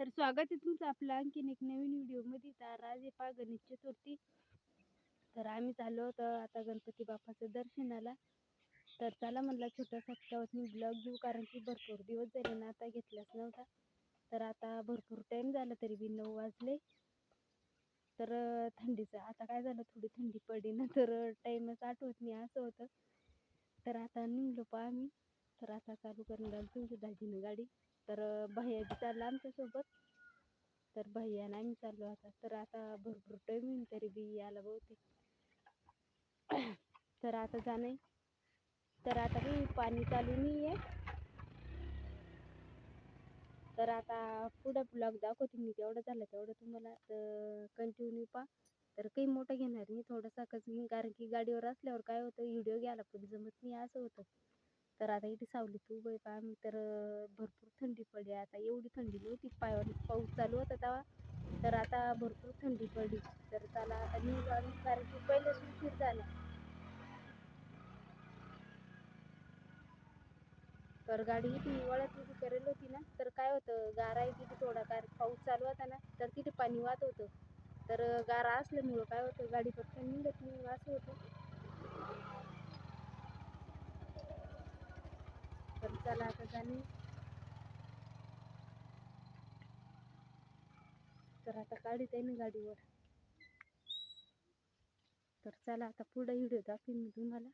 तर स्वागत आहे तुमचं आपलं आणखीन एक नवीन व्हिडिओमध्ये. तर आज आहे पहा गणेश चतुर्थी. तर आम्ही चाललो होतो आता गणपती बाप्पाचं दर्शनाला. तर चला म्हणला छोट्या त्यावर मी ब्लॉग घेऊ कारण की भरपूर दिवस झाले ना आता घेतलाच नव्हता. तर आता भरपूर टाईम झाला तरी बी नऊ वाजले. तर थंडीचं आता काय झालं थोडी थंडी पडली ना तर टाईमच आठवत नाही असं होतं. तर आता निघलो पहा आम्ही. तर आता चालू करणार आलो तुमच्या दाजीनं गाडी. तर भैया बी चालला आमच्यासोबत. तर भैया नाही मी चाललो आता. तर आता भरपूर टाईम होईल तरी बी यायला बहुतेक. तर आता जाणे तर आता काही पाणी चालू नाही आहे तर आता पुढं ब्लॉग दाखवते मी. तेवढं झालं तेवढं तुम्हाला तर कंटिन्यू पहा. तर काही मोठं घेणार नाही. थोडासा कच घेईन कारण की गाडीवर असल्यावर काय होतं व्हिडिओ घ्यायला पण जमत नाही असं होतं. तर आता इथे सावलीत उभं आहे पहा आम्ही तर भरपूर थंडी पडली. आता एवढी थंडी नव्हती पायावर पाऊस चालू होता तेव्हा. तर आता भरपूर थंडी पडली. तर त्याला आता निघालो कारण की पहिलेच उशीर झाला. तर गाडी ती वळत उभी करेल होती ना. तर काय होतं गारा आहे तिथे थोडाफार पाऊस चालू होता ना तर तिथे पाणी वाहत होतं. तर गारा असल्यामुळं काय होतं गाडी पटकन निघत नाही असं होतं. तर चला आता जाणे. तर आता काढीत आहे ना गाडीवर. तर चला आता पुढे व्हिडिओ दाखवीन मी तुम्हाला.